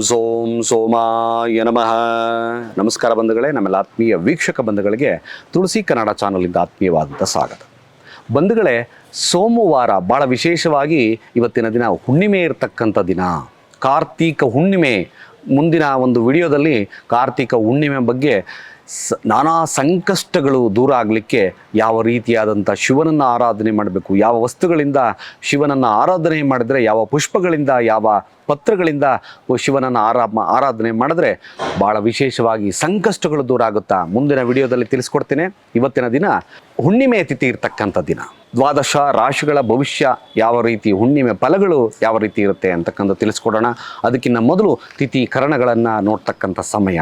ಸೋಂ ಸೋಮಾಯ ನಮಃ. ನಮಸ್ಕಾರ ಬಂಧುಗಳೇ ನಮ್ಮೆಲ್ಲ ಆತ್ಮೀಯ ವೀಕ್ಷಕ ಬಂಧುಗಳಿಗೆ ತುಳಸಿ ಕನ್ನಡ ಚಾನಲಿಂದ ಆತ್ಮೀಯವಾದಂಥ ಸ್ವಾಗತ. ಬಂಧುಗಳೇ, ಸೋಮವಾರ ಭಾಳ ವಿಶೇಷವಾಗಿ ಇವತ್ತಿನ ದಿನ ಹುಣ್ಣಿಮೆ ಇರತಕ್ಕಂಥ ದಿನ. ಕಾರ್ತೀಕ ಹುಣ್ಣಿಮೆ. ಮುಂದಿನ ಒಂದು ವಿಡಿಯೋದಲ್ಲಿ ಕಾರ್ತೀಕ ಹುಣ್ಣಿಮೆ ಬಗ್ಗೆ ಸ, ನಾನಾ ಸಂಕಷ್ಟಗಳು ದೂರ ಆಗಲಿಕ್ಕೆ ಯಾವ ರೀತಿಯಾದಂಥ ಶಿವನನ್ನು ಆರಾಧನೆ ಮಾಡಬೇಕು, ಯಾವ ವಸ್ತುಗಳಿಂದ ಶಿವನನ್ನು ಆರಾಧನೆ ಮಾಡಿದರೆ, ಯಾವ ಪುಷ್ಪಗಳಿಂದ, ಯಾವ ಪತ್ರಗಳಿಂದ ಶಿವನನ್ನು ಆರಾ ಆರಾಧನೆ ಮಾಡಿದ್ರೆ ಭಾಳ ವಿಶೇಷವಾಗಿ ಸಂಕಷ್ಟಗಳು ದೂರ ಆಗುತ್ತಾ? ಮುಂದಿನ ವಿಡಿಯೋದಲ್ಲಿ ತಿಳಿಸ್ಕೊಡ್ತೇನೆ. ಇವತ್ತಿನ ದಿನ ಹುಣ್ಣಿಮೆ ತಿಥಿ ಇರತಕ್ಕಂಥ ದಿನ. ದ್ವಾದಶ ರಾಶಿಗಳ ಭವಿಷ್ಯ ಯಾವ ರೀತಿ, ಹುಣ್ಣಿಮೆ ಫಲಗಳು ಯಾವ ರೀತಿ ಇರುತ್ತೆ ಅಂತಕ್ಕಂಥ ತಿಳಿಸ್ಕೊಡೋಣ. ಅದಕ್ಕಿಂತ ಮೊದಲು ತಿಥಿ ಕರಣಗಳನ್ನು ನೋಡ್ತಕ್ಕಂಥ ಸಮಯ.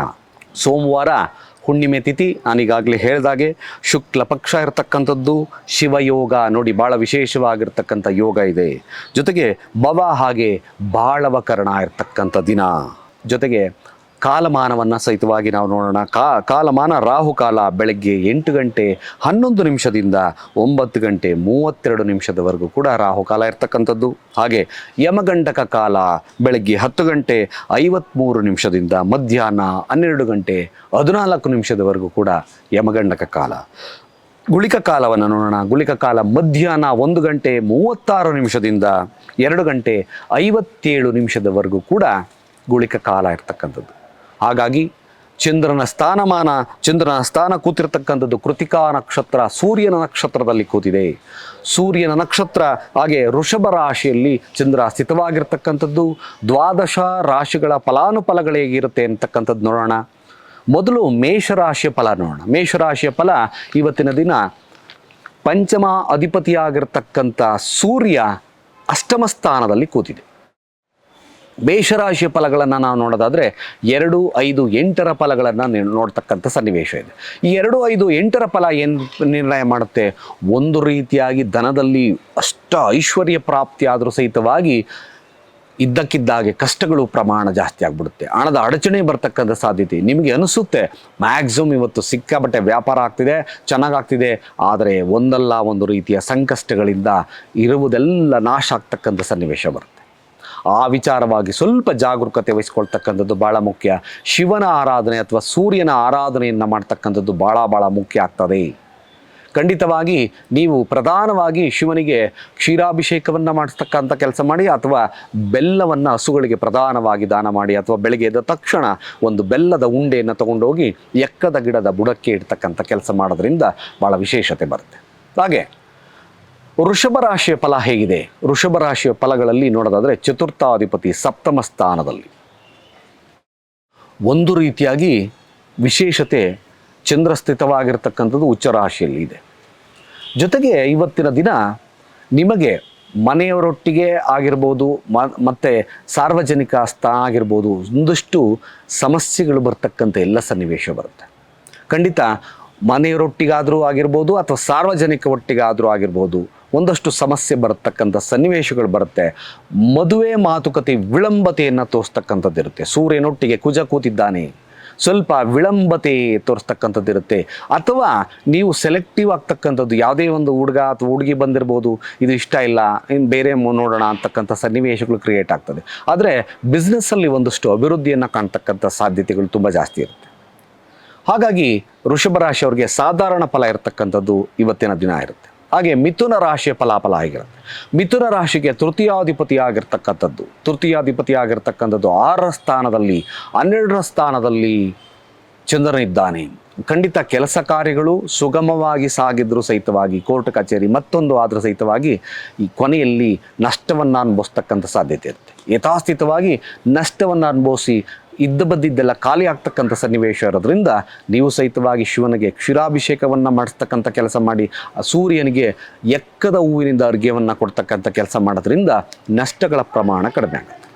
ಸೋಮವಾರ ಹುಣ್ಣಿಮೆ ತಿಥಿ ನಾನೀಗಾಗಲೇ ಹೇಳಿದಾಗೆ ಶುಕ್ಲ ಪಕ್ಷ ಇರತಕ್ಕಂಥದ್ದು, ಶಿವಯೋಗ ನೋಡಿ ಭಾಳ ವಿಶೇಷವಾಗಿರ್ತಕ್ಕಂಥ ಯೋಗ ಇದೆ. ಜೊತೆಗೆ ಬವ ಹಾಗೆ ಬಾಳವಕರಣ ಇರ್ತಕ್ಕಂಥ ದಿನ. ಜೊತೆಗೆ ಕಾಲಮಾನವನ್ನು ಸಹಿತವಾಗಿ ನಾವು ನೋಡೋಣ. ಕಾ, ಕಾಲಮಾನ ರಾಹುಕಾಲ ಬೆಳಗ್ಗೆ ಎಂಟು ಗಂಟೆ ಹನ್ನೊಂದು ನಿಮಿಷದಿಂದ ಒಂಬತ್ತು ಗಂಟೆ ಮೂವತ್ತೆರಡು ನಿಮಿಷದವರೆಗೂ ಕೂಡ ರಾಹುಕಾಲ ಇರ್ತಕ್ಕಂಥದ್ದು. ಹಾಗೆ ಯಮಗಂಡಕ ಕಾಲ ಬೆಳಗ್ಗೆ ಹತ್ತು ಗಂಟೆ ಐವತ್ತ್ಮೂರು ನಿಮಿಷದಿಂದ ಮಧ್ಯಾಹ್ನ ಹನ್ನೆರಡು ಗಂಟೆ ಹದಿನಾಲ್ಕು ನಿಮಿಷದವರೆಗೂ ಕೂಡ ಯಮಗಂಡಕ ಕಾಲ. ಗುಳಿಕ ಕಾಲವನ್ನು ನೋಡೋಣ. ಗುಳಿಕ ಕಾಲ ಮಧ್ಯಾಹ್ನ ಒಂದು ಗಂಟೆ ಮೂವತ್ತಾರು ನಿಮಿಷದಿಂದ ಎರಡು ಗಂಟೆ ಐವತ್ತೇಳು ನಿಮಿಷದವರೆಗೂ ಕೂಡ ಗುಳಿಕ ಕಾಲ ಇರ್ತಕ್ಕಂಥದ್ದು. ಹಾಗಾಗಿ ಚಂದ್ರನ ಸ್ಥಾನಮಾನ, ಚಂದ್ರನ ಸ್ಥಾನ ಕೂತಿರ್ತಕ್ಕಂಥದ್ದು ಕೃತಿಕಾ ನಕ್ಷತ್ರ, ಸೂರ್ಯನ ನಕ್ಷತ್ರದಲ್ಲಿ ಕೂತಿದೆ. ಸೂರ್ಯನ ನಕ್ಷತ್ರ, ಹಾಗೆ ಋಷಭ ರಾಶಿಯಲ್ಲಿ ಚಂದ್ರ ಸ್ಥಿತವಾಗಿರ್ತಕ್ಕಂಥದ್ದು. ದ್ವಾದಶ ರಾಶಿಗಳ ಫಲಾನುಫಲಗಳು ಹೇಗಿರುತ್ತೆ ಅಂತಕ್ಕಂಥದ್ದು ನೋಡೋಣ. ಮೊದಲು ಮೇಷರಾಶಿಯ ಫಲ ನೋಡೋಣ. ಮೇಷರಾಶಿಯ ಫಲ ಇವತ್ತಿನ ದಿನ ಪಂಚಮ ಅಧಿಪತಿಯಾಗಿರ್ತಕ್ಕಂಥ ಸೂರ್ಯ ಅಷ್ಟಮ ಸ್ಥಾನದಲ್ಲಿ ಕೂತಿದೆ. ಮೇಷರಾಶಿಯ ಫಲಗಳನ್ನು ನಾವು ನೋಡೋದಾದರೆ ಎರಡು, ಐದು, ಎಂಟರ ಫಲಗಳನ್ನು ನೋಡ್ತಕ್ಕಂಥ ಸನ್ನಿವೇಶ ಇದೆ. ಈ ಎರಡು, ಐದು, ಎಂಟರ ಫಲ ಏನು ನಿರ್ಣಯ ಮಾಡುತ್ತೆ? ಒಂದು ರೀತಿಯಾಗಿ ಧನದಲ್ಲಿ ಅಷ್ಟ ಐಶ್ವರ್ಯ ಪ್ರಾಪ್ತಿಯಾದರೂ ಸಹಿತವಾಗಿ ಇದ್ದಕ್ಕಿದ್ದಾಗೆ ಕಷ್ಟಗಳು ಪ್ರಮಾಣ ಜಾಸ್ತಿ ಆಗಿಬಿಡುತ್ತೆ. ಹಣದ ಅಡಚಣೆ ಬರ್ತಕ್ಕಂಥ ಸಾಧ್ಯತೆ ನಿಮಗೆ ಅನಿಸುತ್ತೆ. ಮ್ಯಾಕ್ಸಿಮಮ್ ಇವತ್ತು ಸಿಕ್ಕಾಬಟ್ಟೆ ವ್ಯಾಪಾರ ಆಗ್ತಿದೆ ಚೆನ್ನಾಗಾಗ್ತಿದೆ ಆದರೆ ಒಂದಲ್ಲ ಒಂದು ರೀತಿಯ ಸಂಕಷ್ಟಗಳಿಂದ ಇರುವುದೆಲ್ಲ ನಾಶ ಆಗ್ತಕ್ಕಂಥ ಸನ್ನಿವೇಶ ಬರುತ್ತೆ. ಆ ವಿಚಾರವಾಗಿ ಸ್ವಲ್ಪ ಜಾಗರೂಕತೆ ವಹಿಸ್ಕೊಳ್ತಕ್ಕಂಥದ್ದು ಭಾಳ ಮುಖ್ಯ. ಶಿವನ ಆರಾಧನೆ ಅಥವಾ ಸೂರ್ಯನ ಆರಾಧನೆಯನ್ನು ಮಾಡ್ತಕ್ಕಂಥದ್ದು ಭಾಳ ಭಾಳ ಮುಖ್ಯ ಆಗ್ತದೆ. ಖಂಡಿತವಾಗಿ ನೀವು ಪ್ರಧಾನವಾಗಿ ಶಿವನಿಗೆ ಕ್ಷೀರಾಭಿಷೇಕವನ್ನು ಮಾಡಿಸ್ತಕ್ಕಂಥ ಕೆಲಸ ಮಾಡಿ ಅಥವಾ ಬೆಲ್ಲವನ್ನು ಹಸುಗಳಿಗೆ ಪ್ರಧಾನವಾಗಿ ದಾನ ಮಾಡಿ ಅಥವಾ ಬೆಳಗ್ಗೆ ಎದ್ದ ತಕ್ಷಣ ಒಂದು ಬೆಲ್ಲದ ಉಂಡೆಯನ್ನು ತಗೊಂಡೋಗಿ ಎಕ್ಕದ ಗಿಡದ ಬುಡಕ್ಕೆ ಇಡ್ತಕ್ಕಂಥ ಕೆಲಸ ಮಾಡೋದ್ರಿಂದ ಭಾಳ ವಿಶೇಷತೆ ಬರುತ್ತೆ. ಹಾಗೆ ವೃಷಭ ರಾಶಿಯ ಫಲ ಹೇಗಿದೆ? ವೃಷಭ ರಾಶಿಯ ಫಲಗಳಲ್ಲಿ ನೋಡೋದಾದರೆ ಚತುರ್ಥಾಧಿಪತಿ ಸಪ್ತಮ ಸ್ಥಾನದಲ್ಲಿ. ಒಂದು ರೀತಿಯಾಗಿ ವಿಶೇಷತೆ ಚಂದ್ರಸ್ಥಿತವಾಗಿರ್ತಕ್ಕಂಥದ್ದು ಉಚ್ಚ ರಾಶಿಯಲ್ಲಿ ಇದೆ. ಜೊತೆಗೆ ಇವತ್ತಿನ ದಿನ ನಿಮಗೆ ಮನೆಯವರೊಟ್ಟಿಗೆ ಆಗಿರ್ಬೋದು, ಮ, ಮತ್ತು ಸಾರ್ವಜನಿಕ ಸ್ಥಾನ ಆಗಿರ್ಬೋದು, ಒಂದಷ್ಟು ಸಮಸ್ಯೆಗಳು ಬರ್ತಕ್ಕಂಥ ಎಲ್ಲ ಸನ್ನಿವೇಶ ಬರುತ್ತೆ. ಖಂಡಿತ ಮನೆಯವರೊಟ್ಟಿಗಾದರೂ ಆಗಿರ್ಬೋದು ಅಥವಾ ಸಾರ್ವಜನಿಕ ಒಟ್ಟಿಗಾದರೂ ಆಗಿರ್ಬೋದು ಒಂದಷ್ಟು ಸಮಸ್ಯೆ ಬರತಕ್ಕಂಥ ಸನ್ನಿವೇಶಗಳು ಬರುತ್ತೆ. ಮದುವೆ ಮಾತುಕತೆ ವಿಳಂಬತೆಯನ್ನು ತೋರಿಸ್ತಕ್ಕಂಥದ್ದು ಇರುತ್ತೆ ಸೂರ್ಯನೊಟ್ಟಿಗೆ ಕುಜ ಕೂತಿದ್ದಾನೆ. ಸ್ವಲ್ಪ ವಿಳಂಬತೆ ತೋರಿಸ್ತಕ್ಕಂಥದ್ದು ಇರುತ್ತೆ ಅಥವಾ ನೀವು ಸೆಲೆಕ್ಟಿವ್ ಆಗ್ತಕ್ಕಂಥದ್ದು, ಯಾವುದೇ ಒಂದು ಹುಡುಗ ಅಥವಾ ಹುಡುಗಿ ಬಂದಿರ್ಬೋದು, ಇದು ಇಷ್ಟ ಇಲ್ಲ ಇನ್ನು ಬೇರೆ ನೋಡೋಣ ಅಂತಕ್ಕಂಥ ಸನ್ನಿವೇಶಗಳು ಕ್ರಿಯೇಟ್ ಆಗ್ತದೆ. ಆದರೆ ಬಿಸ್ನೆಸ್ಸಲ್ಲಿ ಒಂದಷ್ಟು ಅಭಿವೃದ್ಧಿಯನ್ನು ಕಾಣ್ತಕ್ಕಂಥ ಸಾಧ್ಯತೆಗಳು ತುಂಬ ಜಾಸ್ತಿ ಇರುತ್ತೆ. ಹಾಗಾಗಿ ವೃಷಭ ರಾಶಿಯವರಿಗೆ ಸಾಧಾರಣ ಫಲ ಇರತಕ್ಕಂಥದ್ದು ಇವತ್ತಿನ ದಿನ ಇರುತ್ತೆ. ಹಾಗೆ ಮಿಥುನ ರಾಶಿಯ ಫಲಾಫಲ ಆಗಿರುತ್ತೆ ಮಿಥುನ ರಾಶಿಗೆ ತೃತೀಯಾಧಿಪತಿ ಆಗಿರ್ತಕ್ಕಂಥದ್ದು ತೃತೀಯಾಧಿಪತಿ ಆಗಿರ್ತಕ್ಕಂಥದ್ದು ಆರರ ಸ್ಥಾನದಲ್ಲಿ, ಹನ್ನೆರಡರ ಸ್ಥಾನದಲ್ಲಿ ಚಂದ್ರನಿದ್ದಾನೆ ಖಂಡಿತ ಕೆಲಸ ಕಾರ್ಯಗಳು ಸುಗಮವಾಗಿ ಸಾಗಿದ್ರೂ ಸಹಿತವಾಗಿ ಕೋರ್ಟ್ ಕಚೇರಿ ಮತ್ತೊಂದು ಆದರೂ ಸಹಿತವಾಗಿ ಈ ಕೊನೆಯಲ್ಲಿ ನಷ್ಟವನ್ನು ಅನುಭವಿಸ್ತಕ್ಕಂಥ ಸಾಧ್ಯತೆ ಇರುತ್ತೆ. ಯಥಾಸ್ಥಿತವಾಗಿ ನಷ್ಟವನ್ನು ಅನುಭವಿಸಿ ಇದ್ದ ಬದ್ದಿದ್ದೆಲ್ಲ ಖಾಲಿ ಆಗ್ತಕ್ಕಂಥ ಸನ್ನಿವೇಶ ಇರೋದ್ರಿಂದ ನೀವು ಸಹಿತವಾಗಿ ಶಿವನಿಗೆ ಕ್ಷೀರಾಭಿಷೇಕವನ್ನು ಮಾಡಿಸ್ತಕ್ಕಂಥ ಕೆಲಸ ಮಾಡಿ ಸೂರ್ಯನಿಗೆ ಎಕ್ಕದ ಹೂವಿನಿಂದ ಅರ್ಘ್ಯವನ್ನು ಕೊಡ್ತಕ್ಕಂಥ ಕೆಲಸ ಮಾಡೋದ್ರಿಂದ ನಷ್ಟಗಳ ಪ್ರಮಾಣ ಕಡಿಮೆ ಆಗುತ್ತೆ.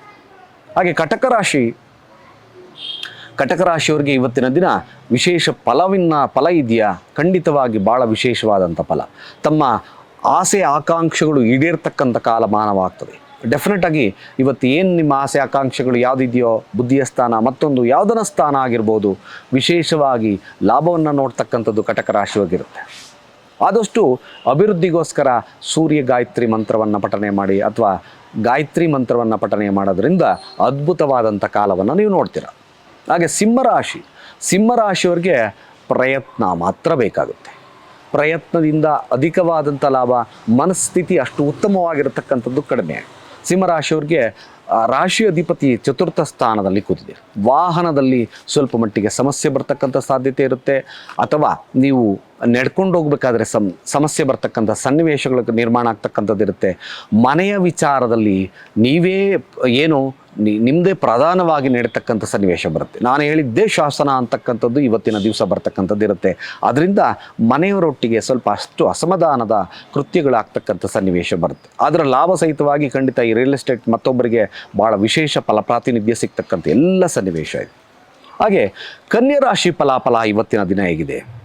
ಹಾಗೆ ಕಟಕ ರಾಶಿ, ಕಟಕ ರಾಶಿಯವರಿಗೆ ಇವತ್ತಿನ ದಿನ ವಿಶೇಷ ಫಲವಿನ್ನ ಫಲ ಇದೆಯಾ? ಖಂಡಿತವಾಗಿ ಭಾಳ ವಿಶೇಷವಾದಂಥ ಫಲ. ತಮ್ಮ ಆಸೆ, ಆಕಾಂಕ್ಷೆಗಳು ಈಡೇರ್ತಕ್ಕಂಥ ಕಾಲಮಾನವಾಗ್ತದೆ ಡೆಫಿನೆಟ್ ಆಗಿ ಇವತ್ತು ಏನು ನಿಮ್ಮ ಆಸೆ, ಆಕಾಂಕ್ಷೆಗಳು ಯಾವುದಿದೆಯೋ, ಬುದ್ಧಿಯ ಸ್ಥಾನ, ಮತ್ತೊಂದು ಯಾವುದನ ಸ್ಥಾನ ಆಗಿರ್ಬೋದು, ವಿಶೇಷವಾಗಿ ಲಾಭವನ್ನು ನೋಡ್ತಕ್ಕಂಥದ್ದು ಕಟಕ ರಾಶಿಯಾಗಿರುತ್ತೆ ಆದಷ್ಟು ಅಭಿವೃದ್ಧಿಗೋಸ್ಕರ ಸೂರ್ಯ ಗಾಯತ್ರಿ ಮಂತ್ರವನ್ನು ಪಠನೆ ಮಾಡಿ ಅಥವಾ ಗಾಯತ್ರಿ ಮಂತ್ರವನ್ನು ಪಠನೆ ಮಾಡೋದ್ರಿಂದ ಅದ್ಭುತವಾದಂಥ ಕಾಲವನ್ನು ನೀವು ನೋಡ್ತೀರ. ಹಾಗೆ ಸಿಂಹರಾಶಿ ಸಿಂಹರಾಶಿಯವ್ರಿಗೆ ಪ್ರಯತ್ನ ಮಾತ್ರ ಬೇಕಾಗುತ್ತೆ. ಪ್ರಯತ್ನದಿಂದ ಅಧಿಕವಾದಂಥ ಲಾಭ, ಮನಸ್ಥಿತಿ ಅಷ್ಟು ಉತ್ತಮವಾಗಿರತಕ್ಕಂಥದ್ದು ಕಡಿಮೆ ಸಿಂಹರಾಶಿಯವ್ರಿಗೆ ಆ, ರಾಶಿ ಅಧಿಪತಿ ಚತುರ್ಥ ಸ್ಥಾನದಲ್ಲಿ ಕೂತಿದೆ. ವಾಹನದಲ್ಲಿ ಸ್ವಲ್ಪ ಮಟ್ಟಿಗೆ ಸಮಸ್ಯೆ ಬರ್ತಕ್ಕಂಥ ಸಾಧ್ಯತೆ ಇರುತ್ತೆ. ಅಥವಾ ನೀವು ನಡ್ಕೊಂಡು ಹೋಗ್ಬೇಕಾದ್ರೆ ಸಮ್ ಸಮಸ್ಯೆ ಬರ್ತಕ್ಕಂಥ ಸನ್ನಿವೇಶಗಳು ನಿರ್ಮಾಣ ಆಗ್ತಕ್ಕಂಥದ್ದು ಇರುತ್ತೆ ಮನೆಯ ವಿಚಾರದಲ್ಲಿ ನೀವೇ ಏನು ನಿಮ್ಮದೇ ಪ್ರಧಾನವಾಗಿ ನಡೀತಕ್ಕಂಥ ಸನ್ನಿವೇಶ ಬರುತ್ತೆ. ನಾನು ಹೇಳಿದ್ದೇ ಶಾಸನ ಅಂತಕ್ಕಂಥದ್ದು ಇವತ್ತಿನ ದಿವಸ ಬರ್ತಕ್ಕಂಥದ್ದು ಇರುತ್ತೆ. ಅದರಿಂದ ಮನೆಯವರೊಟ್ಟಿಗೆ ಸ್ವಲ್ಪ ಅಷ್ಟು ಅಸಮಾಧಾನದ ಕೃತ್ಯಗಳಾಗ್ತಕ್ಕಂಥ ಸನ್ನಿವೇಶ ಬರುತ್ತೆ. ಅದರ ಲಾಭ ಸಹಿತವಾಗಿ ಖಂಡಿತ ಈ ರಿಯಲ್ ಎಸ್ಟೇಟ್ ಮತ್ತೊಬ್ಬರಿಗೆ ಭಾಳ ವಿಶೇಷ ಫಲ, ಪ್ರಾತಿನಿಧ್ಯ ಸಿಗ್ತಕ್ಕಂಥ ಎಲ್ಲ ಸನ್ನಿವೇಶ ಇದೆ. ಹಾಗೆ ಕನ್ಯಾ ರಾಶಿ ಫಲಾಫಲ ಇವತ್ತಿನ ದಿನ ಹೇಗಿದೆ?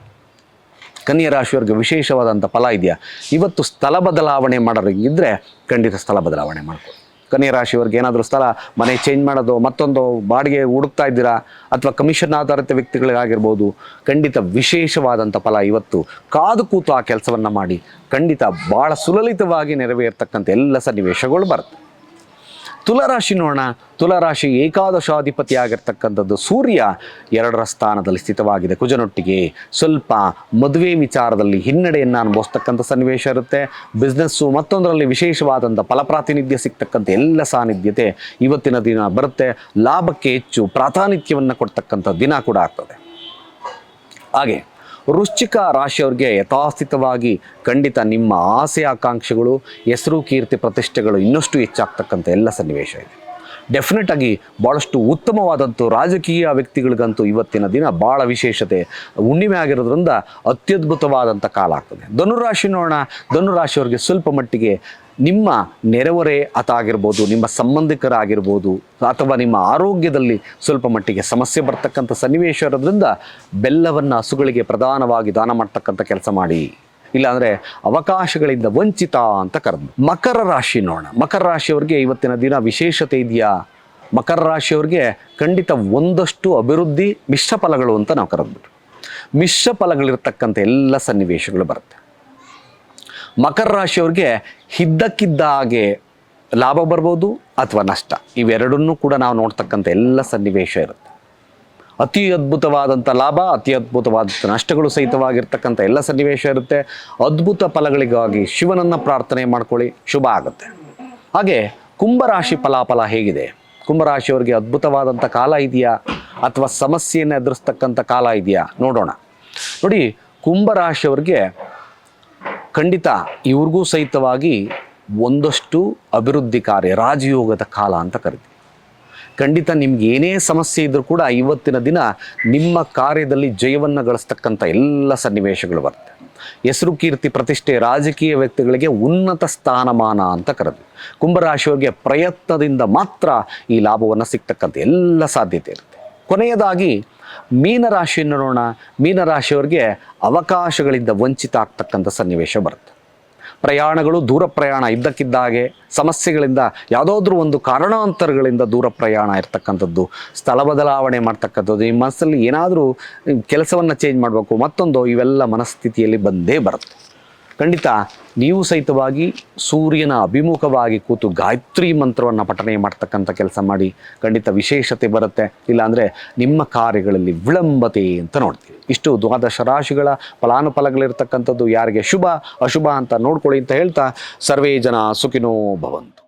ಕನ್ಯಾ ರಾಶಿಯವರಿಗೆ ವಿಶೇಷವಾದಂಥ ಫಲ ಇದೆಯಾ? ಇವತ್ತು ಸ್ಥಳ ಬದಲಾವಣೆ ಮಾಡೋರಿಗಿದ್ರೆ ಖಂಡಿತ ಸ್ಥಳ ಬದಲಾವಣೆ ಮಾಡ್ಕೊಳ್ಳಿ ಕನ್ಯಾ ರಾಶಿಯವರಿಗೆ ಏನಾದರೂ ಸ್ಥಳ, ಮನೆ ಚೇಂಜ್ ಮಾಡೋದು, ಮತ್ತೊಂದು ಬಾಡಿಗೆ ಹುಡುಕ್ತಾ ಇದ್ದೀರಾ ಅಥವಾ ಕಮಿಷನ್ ಆಧಾರಿತ ವ್ಯಕ್ತಿಗಳಿಗಾಗಿರ್ಬೋದು, ಖಂಡಿತ ವಿಶೇಷವಾದಂಥ ಫಲ ಇವತ್ತು ಕಾದು ಕೂತು ಆ ಕೆಲಸವನ್ನು ಮಾಡಿ, ಖಂಡಿತ ಭಾಳ ಸುಲಲಿತವಾಗಿ ನೆರವೇರ್ತಕ್ಕಂಥ ಎಲ್ಲ ಸನ್ನಿವೇಶಗಳು ಬರುತ್ತೆ. ತುಲಾರಾಶಿ ನೋಡೋಣ. ತುಲರಾಶಿ ಏಕಾದಶಾಧಿಪತಿ ಆಗಿರ್ತಕ್ಕಂಥದ್ದು ಸೂರ್ಯ ಎರಡರ ಸ್ಥಾನದಲ್ಲಿ ಸ್ಥಿತವಾಗಿದೆ. ಕುಜನೊಟ್ಟಿಗೆ ಸ್ವಲ್ಪ ಮದುವೆ ವಿಚಾರದಲ್ಲಿ ಹಿನ್ನಡೆಯನ್ನು ಅನುಭವಿಸ್ತಕ್ಕಂಥ ಸನ್ನಿವೇಶ ಇರುತ್ತೆ. ಬಿಸ್ನೆಸ್ಸು ಮತ್ತೊಂದರಲ್ಲಿ ವಿಶೇಷವಾದಂಥ ಫಲಪ್ರಾತಿನಿಧ್ಯ ಸಿಗ್ತಕ್ಕಂಥ ಎಲ್ಲ ಸಾನ್ನಿಧ್ಯತೆ ಇವತ್ತಿನ ದಿನ ಬರುತ್ತೆ. ಲಾಭಕ್ಕೆ ಹೆಚ್ಚು ಪ್ರಾಧಾನ್ಯವನ್ನು ಕೊಡ್ತಕ್ಕಂಥ ದಿನ ಕೂಡ ಆಗ್ತದೆ. ಹಾಗೆ ವೃಶ್ಚಿಕ ರಾಶಿಯವ್ರಿಗೆ ಯಥಾಸ್ಥಿತವಾಗಿ ಖಂಡಿತ ನಿಮ್ಮ ಆಸೆ ಆಕಾಂಕ್ಷೆಗಳು, ಹೆಸರು, ಕೀರ್ತಿ, ಪ್ರತಿಷ್ಠೆಗಳು ಇನ್ನಷ್ಟು ಹೆಚ್ಚಾಗ್ತಕ್ಕಂಥ ಎಲ್ಲ ಸನ್ನಿವೇಶ ಇದೆ. ಡೆಫಿನೆಟ್ ಆಗಿ ಭಾಳಷ್ಟು ಉತ್ತಮವಾದಂಥ ರಾಜಕೀಯ ವ್ಯಕ್ತಿಗಳಿಗಂತೂ ಇವತ್ತಿನ ದಿನ ಭಾಳ ವಿಶೇಷತೆ. ಹುಣ್ಣಿಮೆ ಆಗಿರೋದ್ರಿಂದ ಅತ್ಯದ್ಭುತವಾದಂಥ ಕಾಲ ಆಗ್ತದೆ. ಧನುರಾಶಿ ನೋಡೋಣ. ಧನುರಾಶಿಯವರಿಗೆ ಸ್ವಲ್ಪ ಮಟ್ಟಿಗೆ ನಿಮ್ಮ ನೆರೆಹೊರೆ ಅತಾಗಿರ್ಬೋದು ನಿಮ್ಮ ಸಂಬಂಧಿಕರಾಗಿರ್ಬೋದು, ಅಥವಾ ನಿಮ್ಮ ಆರೋಗ್ಯದಲ್ಲಿ ಸ್ವಲ್ಪ ಮಟ್ಟಿಗೆ ಸಮಸ್ಯೆ ಬರ್ತಕ್ಕಂಥ ಸನ್ನಿವೇಶ ಇರೋದ್ರಿಂದ ಬೆಲ್ಲವನ್ನು ಹಸುಗಳಿಗೆ ಪ್ರಧಾನವಾಗಿ ದಾನ ಮಾಡ್ತಕ್ಕಂಥ ಕೆಲಸ ಮಾಡಿ. ಇಲ್ಲಾಂದರೆ ಅವಕಾಶಗಳಿಂದ ವಂಚಿತ ಅಂತ ಕರೆದು ಮಕರ ರಾಶಿ ನೋಡೋಣ. ಮಕರ ರಾಶಿಯವ್ರಿಗೆ ಇವತ್ತಿನ ದಿನ ವಿಶೇಷತೆ ಇದೆಯಾ? ಮಕರ ರಾಶಿಯವ್ರಿಗೆ ಖಂಡಿತ ಒಂದಷ್ಟು ಅಭಿವೃದ್ಧಿ, ಮಿಶ್ರ ಫಲಗಳು ಅಂತ ನಾವು ಕರೆದ್ಬಿಟ್ಟು ಮಿಶ್ರ ಫಲಗಳಿರ್ತಕ್ಕಂಥ ಎಲ್ಲ ಸನ್ನಿವೇಶಗಳು ಬರುತ್ತೆ. ಮಕರ ರಾಶಿಯವ್ರಿಗೆ ಇದ್ದಕ್ಕಿದ್ದ ಹಾಗೆ ಲಾಭ ಬರ್ಬೋದು ಅಥವಾ ನಷ್ಟ. ಇವೆರಡನ್ನೂ ಕೂಡ ನಾವು ನೋಡ್ತಕ್ಕಂಥ ಎಲ್ಲ ಸನ್ನಿವೇಶ ಇರುತ್ತೆ. ಅತಿ ಅದ್ಭುತವಾದಂಥ ಲಾಭ, ಅತಿ ಅದ್ಭುತವಾದಂಥ ನಷ್ಟಗಳು ಸಹಿತವಾಗಿರ್ತಕ್ಕಂಥ ಎಲ್ಲ ಸನ್ನಿವೇಶ ಇರುತ್ತೆ. ಅದ್ಭುತ ಫಲಗಳಿಗಾಗಿ ಶಿವನನ್ನು ಪ್ರಾರ್ಥನೆ ಮಾಡ್ಕೊಳ್ಳಿ. ಶುಭ ಆಗುತ್ತೆ. ಹಾಗೆ ಕುಂಭರಾಶಿ ಫಲಾಫಲ ಹೇಗಿದೆ? ಕುಂಭರಾಶಿಯವರಿಗೆ ಅದ್ಭುತವಾದಂಥ ಕಾಲ ಇದೆಯಾ? ಅಥವಾ ಸಮಸ್ಯೆಯನ್ನು ಎದುರಿಸ್ತಕ್ಕಂಥ ಕಾಲ ಇದೆಯಾ? ನೋಡೋಣ. ನೋಡಿ, ಕುಂಭರಾಶಿಯವ್ರಿಗೆ ಖಂಡಿತ ಇವ್ರಿಗೂ ಸಹಿತವಾಗಿ ಒಂದಷ್ಟು ಅಭಿವೃದ್ಧಿ ಕಾರ್ಯ ರಾಜಯೋಗದ ಕಾಲ ಅಂತ ಕರಿತೀವಿ. ಖಂಡಿತ ನಿಮ್ಗೆ ಏನೇ ಸಮಸ್ಯೆ ಇದ್ದರೂ ಕೂಡ ಇವತ್ತಿನ ದಿನ ನಿಮ್ಮ ಕಾರ್ಯದಲ್ಲಿ ಜಯವನ್ನು ಗಳಿಸ್ತಕ್ಕಂಥ ಎಲ್ಲ ಸನ್ನಿವೇಶಗಳು ಬರುತ್ತೆ. ಹೆಸರು ಕೀರ್ತಿ ಪ್ರತಿಷ್ಠೆ ರಾಜಕೀಯ ವ್ಯಕ್ತಿಗಳಿಗೆ ಉನ್ನತ ಸ್ಥಾನಮಾನ ಅಂತ ಕರೆದ್ವಿ. ಕುಂಭರಾಶಿಯವರಿಗೆ ಪ್ರಯತ್ನದಿಂದ ಮಾತ್ರ ಈ ಲಾಭವನ್ನು ಸಿಗ್ತಕ್ಕಂಥ ಎಲ್ಲ ಸಾಧ್ಯತೆ ಇರುತ್ತೆ. ಕೊನೆಯದಾಗಿ ಮೀನರಾಶಿಯನ್ನು ನೋಡೋಣ. ಮೀನರಾಶಿಯವರಿಗೆ ಅವಕಾಶಗಳಿಂದ ವಂಚಿತ ಆಗ್ತಕ್ಕಂಥ ಸನ್ನಿವೇಶ ಬರುತ್ತೆ. ಪ್ರಯಾಣಗಳು ದೂರ ಪ್ರಯಾಣ ಇದ್ದಕ್ಕಿದ್ದ ಹಾಗೆ ಸಮಸ್ಯೆಗಳಿಂದ ಯಾವುದಾದ್ರೂ ಒಂದು ಕಾರಣಾಂತರಗಳಿಂದ ದೂರ ಪ್ರಯಾಣ ಇರ್ತಕ್ಕಂಥದ್ದು, ಸ್ಥಳ ಬದಲಾವಣೆ ಮಾಡ್ತಕ್ಕಂಥದ್ದು, ಈ ಮನಸ್ಸಲ್ಲಿ ಏನಾದರೂ ಕೆಲಸವನ್ನು ಚೇಂಜ್ ಮಾಡಬೇಕು, ಮತ್ತೊಂದು ಇವೆಲ್ಲ ಮನಸ್ಥಿತಿಯಲ್ಲಿ ಬಂದೇ ಬರುತ್ತೆ. ಖಂಡಿತ ನೀವು ಸಹಿತವಾಗಿ ಸೂರ್ಯನ ಅಭಿಮುಖವಾಗಿ ಕೂತು ಗಾಯತ್ರಿ ಮಂತ್ರವನ್ನು ಪಠನೆ ಮಾಡ್ತಕ್ಕಂಥ ಕೆಲಸ ಮಾಡಿ ಖಂಡಿತ ವಿಶೇಷತೆ ಬರುತ್ತೆ. ಇಲ್ಲಾಂದರೆ ನಿಮ್ಮ ಕಾರ್ಯಗಳಲ್ಲಿ ವಿಳಂಬತೆ ಅಂತ ನೋಡ್ತೀವಿ. ಇಷ್ಟು ದ್ವಾದಶ ರಾಶಿಗಳ ಫಲಾನುಫಲಗಳಿರ್ತಕ್ಕಂಥದ್ದು ಯಾರಿಗೆ ಶುಭ, ಅಶುಭ ಅಂತ ನೋಡ್ಕೊಳ್ಳಿ ಅಂತ ಹೇಳ್ತಾ ಸರ್ವೇ ಜನ ಸುಖಿನೋ ಭವಂತು.